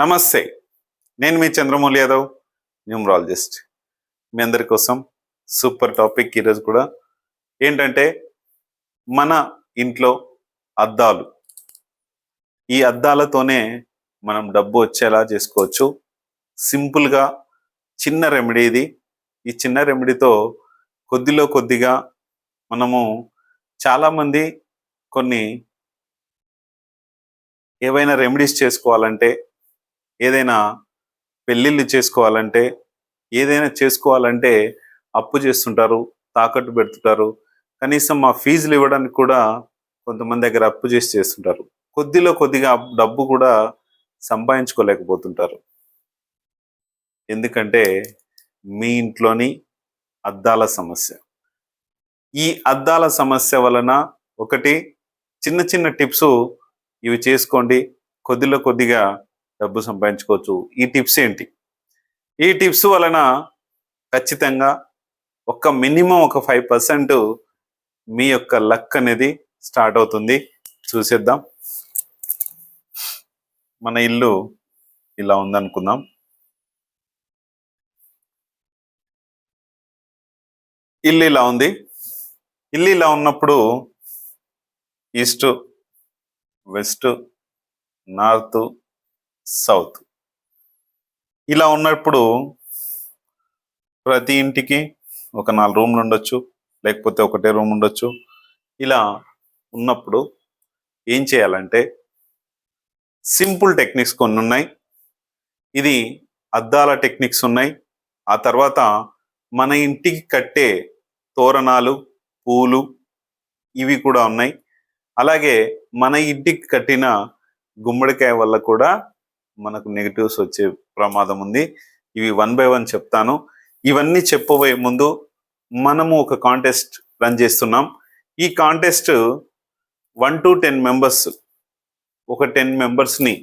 నమస్తే. నేను మీ చంద్రమౌళి యాదవ్ న్యూమరాలజిస్ట్. మీ అందరి కోసం సూపర్ టాపిక్ ఈరోజు కూడా ఏంటంటే మన ఇంట్లో అద్దాలు. ఈ అద్దాలతోనే మనం డబ్బు వచ్చేలా చేసుకోవచ్చు. సింపుల్గా చిన్న రెమెడీ ఇది. ఈ చిన్న రెమెడీతో కొద్దిలో కొద్దిగా మనము చాలామంది కొన్ని ఏవైనా రెమెడీస్ చేసుకోవాలంటే ఏదైనా పెళ్ళిళ్ళు చేసుకోవాలంటే ఏదైనా చేసుకోవాలంటే అప్పు చేస్తుంటారు తాకట్టు పెడుతుంటారు. కనీసం మా ఫీజులు ఇవ్వడానికి కూడా కొంతమంది దగ్గర అప్పు చేసి చేస్తుంటారు. కొద్దిలో కొద్దిగా డబ్బు కూడా సంపాదించుకోలేకపోతుంటారు. ఎందుకంటే మీ ఇంట్లోని అద్దాల సమస్య. ఈ అద్దాల సమస్య వలన ఒకటి చిన్న చిన్న టిప్స్ ఇవి చేసుకోండి. కొద్దిలో కొద్దిగా డబ్బు సంపాదించుకోవచ్చు. ఈ టిప్స్ ఏంటి? ఈ టిప్స్ వలన ఖచ్చితంగా ఒక మినిమం ఒక ఫైవ్ పర్సెంట్ మీ యొక్క లక్ అనేది స్టార్ట్ అవుతుంది. చూసేద్దాం. మన ఇల్లు ఇలా ఉందనుకుందాం. ఇల్లు ఇలా ఉంది. ఇల్లు ఇలా ఉన్నప్పుడు ఈస్ట్ వెస్ట్ నార్త్ సౌత్. ఇలా ఉన్నప్పుడు ప్రతి ఇంటికి ఒక నాలుగు రూమ్లు ఉండొచ్చు లేకపోతే ఒకటే రూమ్ ఉండొచ్చు. ఇలా ఉన్నప్పుడు ఏం చేయాలంటే సింపుల్ టెక్నిక్స్ కొన్ని ఉన్నాయి. ఇది అద్దాల టెక్నిక్స్ ఉన్నాయి. ఆ తర్వాత మన ఇంటికి కట్టే తోరణాలు పూలు ఇవి కూడా ఉన్నాయి. అలాగే మన ఇంటికి కట్టిన గుమ్మడికాయ వల్ల కూడా మనకు నెగిటివ్స్ వచ్చే ప్రమాదం ఉంది. ఇవి వన్ బై వన్ చెప్తాను. ఇవన్నీ చెప్పబోయే ముందు మనము ఒక కాంటెస్ట్ రన్ చేస్తున్నాం. ఈ contest one two ten members ఒక టెన్ మెంబర్స్ని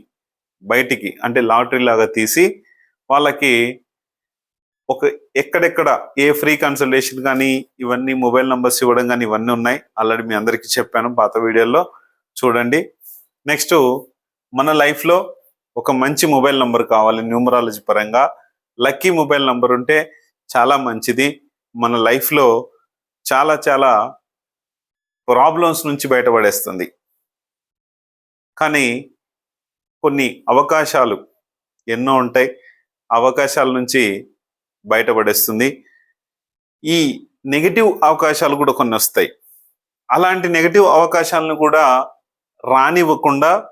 బయటికి అంటే లాటరీ లాగా తీసి వాళ్ళకి ఒక ఎక్కడెక్కడ ఏ ఫ్రీ కన్సల్టేషన్ కానీ ఇవన్నీ మొబైల్ నంబర్స్ ఇవ్వడం కానీ ఇవన్నీ ఉన్నాయి. ఆల్రెడీ మీ అందరికీ చెప్పాను పాత వీడియోలో చూడండి. నెక్స్ట్ మన లైఫ్లో ఒక మంచి మొబైల్ నంబర్ కావాలి న్యూమరాలజీ పరంగా. లక్కీ మొబైల్ నంబర్ ఉంటే చాలా మంచిది. మన లైఫ్లో చాలా చాలా ప్రాబ్లమ్స్ నుంచి బయటపడేస్తుంది. కానీ కొన్ని అవకాశాలు ఎన్నో ఉంటాయి. అవకాశాల నుంచి బయటపడేస్తుంది. ఈ నెగిటివ్ అవకాశాలు కూడా కొన్ని వస్తాయి. అలాంటి నెగిటివ్ అవకాశాలను కూడా రానివ్వకుండా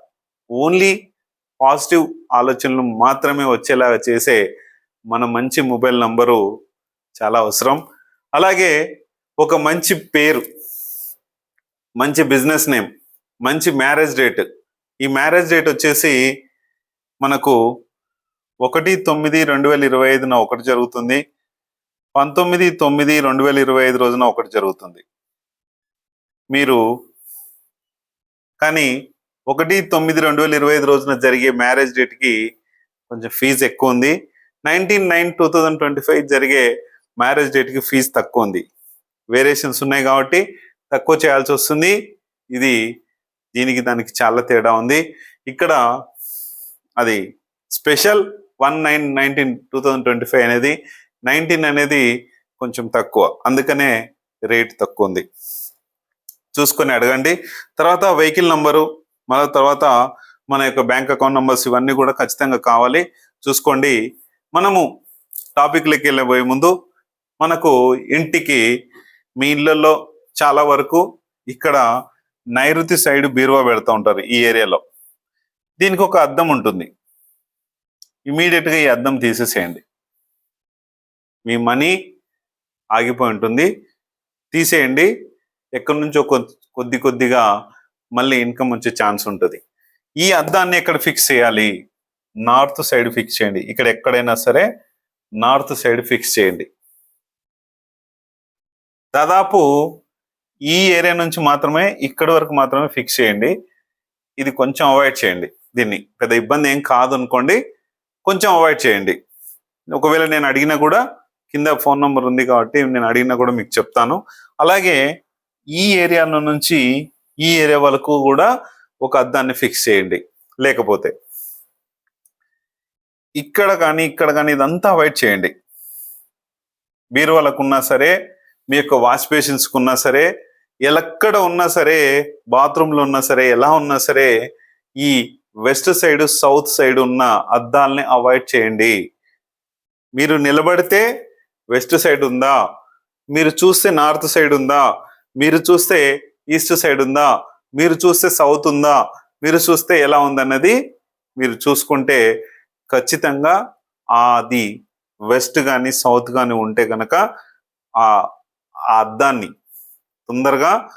ఓన్లీ పాజిటివ్ ఆలోచనలు మాత్రమే వచ్చేలాగా చేసే మన మంచి మొబైల్ నంబరు చాలా అవసరం. అలాగే ఒక మంచి పేరు మంచి బిజినెస్ నేమ్ మంచి మ్యారేజ్ డేట్. ఈ మ్యారేజ్ డేట్ వచ్చేసి మనకు ఒకటి తొమ్మిది రెండు వేల ఇరవై ఐదున ఒకటి జరుగుతుంది. పంతొమ్మిది తొమ్మిది రెండు వేల ఇరవై ఐదు రోజున ఒకటి జరుగుతుంది. మీరు కానీ ఒకటి తొమ్మిది రెండు వేల ఇరవై ఐదు రోజున జరిగే మ్యారేజ్ డేట్కి కొంచెం ఫీజు ఎక్కువ ఉంది. Nineteen nine two thousand twenty five జరిగే మ్యారేజ్ డేట్కి ఫీజు తక్కువ ఉంది. వేరియేషన్స్ ఉన్నాయి కాబట్టి తక్కువ చేయాల్సి వస్తుంది. ఇది దీనికి దానికి చాలా తేడా ఉంది. ఇక్కడ అది special one nine nineteen two thousand twenty five అనేది నైన్టీన్ అనేది కొంచెం తక్కువ. అందుకనే రేట్ తక్కువ ఉంది. చూసుకొని అడగండి. తర్వాత వెహికల్ నంబరు మళ్ళీ తర్వాత మన యొక్క బ్యాంక్ అకౌంట్ నంబర్స్ ఇవన్నీ కూడా ఖచ్చితంగా కావాలి. చూసుకోండి. మనము టాపిక్లకి వెళ్ళబోయే ముందు మనకు ఇంటికి మీ ఇళ్ళల్లో చాలా వరకు ఇక్కడ నైరుతి సైడ్ బీరువా పెడతా ఉంటారు ఈ ఏరియాలో. దీనికి ఒక అద్దం ఉంటుంది. ఇమీడియట్గా ఈ అద్దం తీసేసేయండి. మీ మనీ ఆగిపోయి ఉంటుంది. తీసేయండి. ఎక్కడి నుంచో కొద్ది కొద్దిగా మళ్ళీ ఇన్కమ్ వచ్చే ఛాన్స్ ఉంటుంది. ఈ అద్దాన్ని ఎక్కడ ఫిక్స్ చేయాలి? నార్త్ సైడ్ ఫిక్స్ చేయండి. ఇక్కడ ఎక్కడైనా సరే నార్త్ సైడ్ ఫిక్స్ చేయండి. దాదాపు ఈ ఏరియా నుంచి మాత్రమే ఇక్కడి వరకు మాత్రమే ఫిక్స్ చేయండి. ఇది కొంచెం అవాయిడ్ చేయండి దీన్ని. పెద్ద ఇబ్బంది ఏం కాదు అనుకోండి కొంచెం అవాయిడ్ చేయండి. ఒకవేళ నేను అడిగినా కూడా కింద ఫోన్ నెంబర్ ఉంది కాబట్టి నేను అడిగినా కూడా మీకు చెప్తాను. అలాగే ఈ ఏరియా నుంచి ఈ ఏరియా వరకు కూడా ఒక అద్దాన్ని ఫిక్స్ చేయండి. లేకపోతే ఇక్కడ కానీ ఇక్కడ కానీ ఇదంతా అవాయిడ్ చేయండి. బీరువాలకున్నా సరే మీ యొక్క వాష్ బేసిన్స్కి ఉన్నా సరే ఎక్కడ ఉన్నా సరే బాత్రూంలో ఉన్నా సరే ఎలా ఉన్నా సరే ఈ వెస్ట్ సైడ్ సౌత్ సైడ్ ఉన్న అద్దాలని అవాయిడ్ చేయండి. మీరు నిలబడితే వెస్ట్ సైడ్ ఉందా? మీరు చూస్తే నార్త్ సైడ్ ఉందా? మీరు చూస్తే ఈస్ట్ సైడ్ ఉందా? మీరు చూస్తే సౌత్ ఉందా? మీరు చూస్తే ఎలా ఉందన్నది మీరు చూసుకుంటే ఖచ్చితంగా అది వెస్ట్ కానీ సౌత్ కానీ ఉంటే కనుక ఆ అద్దాన్ని తొందరగా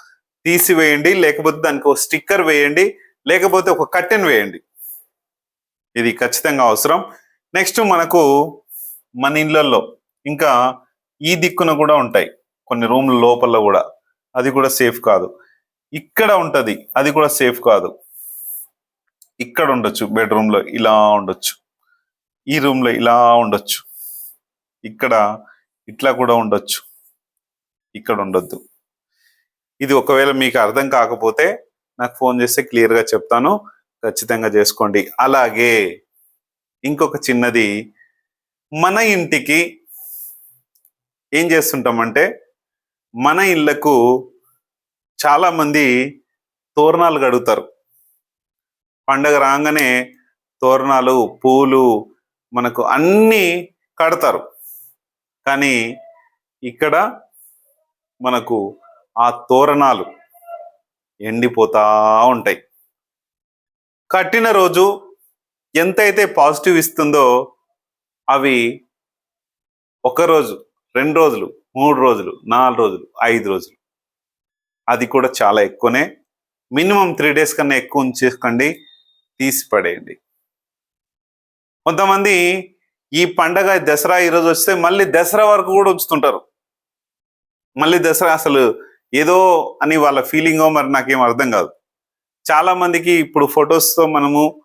తీసివేయండి. లేకపోతే దానికి ఒక స్టిక్కర్ వేయండి. లేకపోతే ఒక కట్టెన్ వేయండి. ఇది ఖచ్చితంగా అవసరం. నెక్స్ట్ మనకు మన ఇళ్ళల్లో ఇంకా ఈ దిక్కున కూడా ఉంటాయి. కొన్ని రూమ్ల లోపల కూడా. అది కూడా సేఫ్ కాదు. ఇక్కడ ఉంటుంది అది కూడా సేఫ్ కాదు. ఇక్కడ ఉండొచ్చు బెడ్రూమ్లో ఇలా ఉండొచ్చు. ఈ రూమ్లో ఇలా ఉండొచ్చు. ఇక్కడ ఇట్లా కూడా ఉండొచ్చు. ఇక్కడ ఉండొద్దు. ఇది ఒకవేళ మీకు అర్థం కాకపోతే నాకు ఫోన్ చేస్తే క్లియర్గా చెప్తాను. ఖచ్చితంగా చేసుకోండి. అలాగే ఇంకొక చిన్నది మన ఇంటికి ఏం చేస్తుంటామంటే మన ఇళ్ళకు చాలామంది తోరణాలు కడుగుతారు. పండగ రాగానే తోరణాలు పూలు మనకు అన్నీ కడతారు. కానీ ఇక్కడ మనకు ఆ తోరణాలు ఎండిపోతా ఉంటాయి. కట్టిన రోజు ఎంతైతే పాజిటివ్ ఇస్తుందో అవి ఒక రోజు రెండు రోజులు మూడు రోజులు నాలుగు రోజులు ఐదు రోజులు. అది కూడా చాలా ఎక్కువనే. మినిమం త్రీ డేస్ కన్నా ఎక్కువ ఉంచేసుకోండి తీసి పడేయండి. కొంతమంది ఈ పండగ దసరా ఈరోజు వస్తే మళ్ళీ దసరా వరకు కూడా ఉంచుతుంటారు. మళ్ళీ దసరా అసలు ఏదో అని వాళ్ళ ఫీలింగో మరి నాకేం అర్థం కాదు. చాలా మందికి ఇప్పుడు ఫొటోస్తో మనము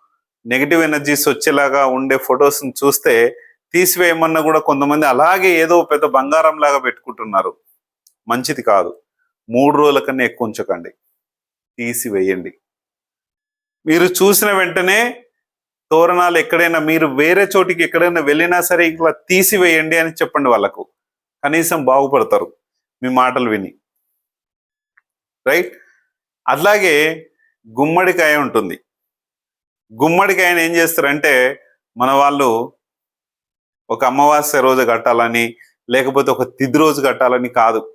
నెగిటివ్ ఎనర్జీస్ వచ్చేలాగా ఉండే ఫొటోస్ని చూస్తే తీసివేయమన్నా కూడా కొంతమంది అలాగే ఏదో పెద్ద బంగారం లాగా పెట్టుకుంటున్నారు. మంచిది కాదు. మూడు రోజుల కన్నా ఎక్కువ ఉంచకండి. తీసివేయండి. మీరు చూసిన వెంటనే తోరణాలు ఎక్కడైనా మీరు వేరే చోటికి ఎక్కడైనా వెళ్ళినా సరే ఇట్లా తీసివేయండి అని చెప్పండి వాళ్ళకు. కనీసం బాగుపడతారు. మీ మాటలు విని. రైట్? అలాగే గుమ్మడికాయ ఉంటుంది. గుమ్మడికాయని ఏం చేస్తారంటే మన వాళ్ళు ఒక అమావాస్య రోజు కట్టాలని లేకపోతే ఒక తిది రోజు కట్టాలని కాదు.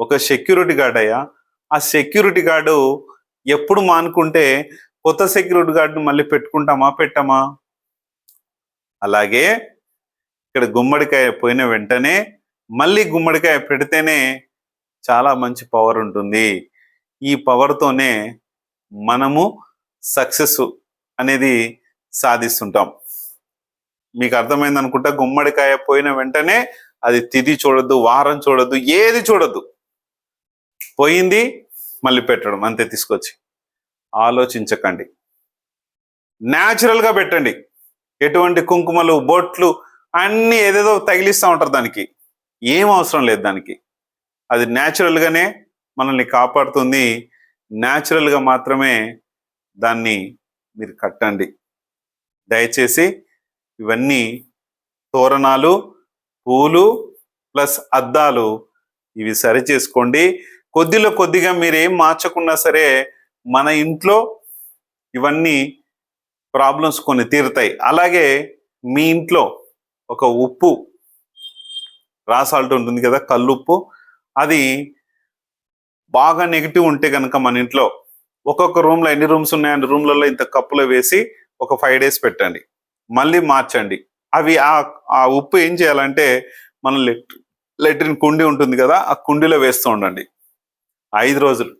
ఒక సెక్యూరిటీ గార్డ్ అయ్యా. ఆ సెక్యూరిటీ గార్డు ఎప్పుడు మానుకుంటే కొత్త సెక్యూరిటీ గార్డును మళ్ళీ పెట్టుకుంటామా పెట్టామా? అలాగే ఇక్కడ గుమ్మడికాయ పోయిన వెంటనే మళ్ళీ గుమ్మడికాయ పెడితేనే చాలా మంచి పవర్ ఉంటుంది. ఈ పవర్తోనే మనము సక్సెస్ అనేది సాధిస్తుంటాం. మీకు అర్థమైంది అనుకుంటా గుమ్మడికాయ పోయిన వెంటనే అది తిది చూడద్దు వారం చూడద్దు ఏది చూడద్దు. పోయింది మళ్ళీ పెట్టడం అంతే తీసుకొచ్చి. ఆలోచించకండి. న్యాచురల్గా పెట్టండి. ఎటువంటి కుంకుమలు బొట్లు అన్నీ ఏదేదో తగిలిస్తూ ఉంటారు దానికి. ఏం అవసరం లేదు దానికి. అది న్యాచురల్గానే మనల్ని కాపాడుతుంది. న్యాచురల్గా మాత్రమే దాన్ని మీరు కట్టండి. దయచేసి ఇవన్నీ తోరణాలు పూలు ప్లస్ అద్దాలు. ఇవి సరి చేసుకోండి కొద్దిలో కొద్దిగా మీరు ఏం మార్చకున్నా సరే మన ఇంట్లో ఇవన్నీ ప్రాబ్లమ్స్ కొన్ని తీరుతాయి. అలాగే మీ ఇంట్లో ఒక ఉప్పు రాసాల్ట్ ఉంటుంది కదా కల్లుప్పు. అది బాగా నెగిటివ్ ఉంటే కనుక మన ఇంట్లో ఒక్కొక్క రూమ్లో ఎన్ని రూమ్స్ ఉన్నాయని రూమ్లలో ఇంత కప్పులో వేసి ఒక ఫైవ్ డేస్ పెట్టండి. మళ్ళీ మార్చండి. అవి ఆ ఆ ఉప్పు ఏం చేయాలంటే మన లెట్రిన్ కుండి ఉంటుంది కదా ఆ కుండీలో వేస్తూ ఉండండి. ఐదు రోజులు.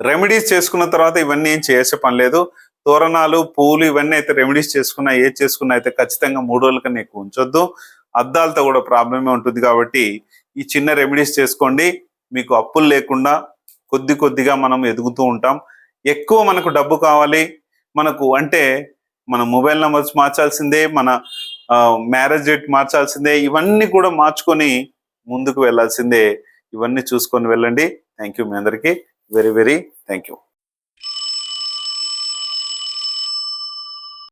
రెమెడీస్ చేసుకున్న తర్వాత ఇవన్నీ ఏం చేసే పని లేదు. తోరణాలు పూలు ఇవన్నీ అయితే రెమెడీస్ చేసుకున్నా ఏది చేసుకున్నా అయితే ఖచ్చితంగా మూడు రోజుల కన్నా ఎక్కువ ఉంచొద్దు. అద్దాలతో కూడా ప్రాబ్లమే ఉంటుంది కాబట్టి ఈ చిన్న రెమెడీస్ చేసుకోండి. మీకు అప్పులు లేకుండా కొద్ది కొద్దిగా మనం ఎదుగుతూ ఉంటాం. ఎక్కువ మనకు డబ్బు కావాలి. మనకు అంటే మన మొబైల్ నెంబర్స్ మార్చాల్సిందే మన మ్యారేజ్ డేట్ మార్చాల్సిందే ఇవన్నీ కూడా మార్చుకొని ముందుకు వెళ్ళాల్సిందే ఇవన్నీ చూసుకొని వెళ్ళండి. థ్యాంక్ యూ మీ అందరికీ. Very very thank you